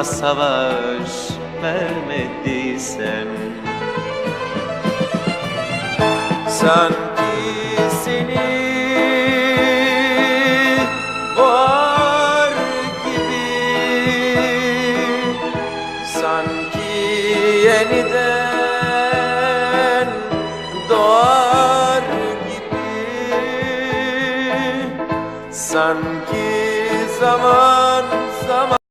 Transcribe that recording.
Uğruna savaş vermediysen Sanki seni boğar gibi. Sanki yeniden doğar gibi. Sanki zaman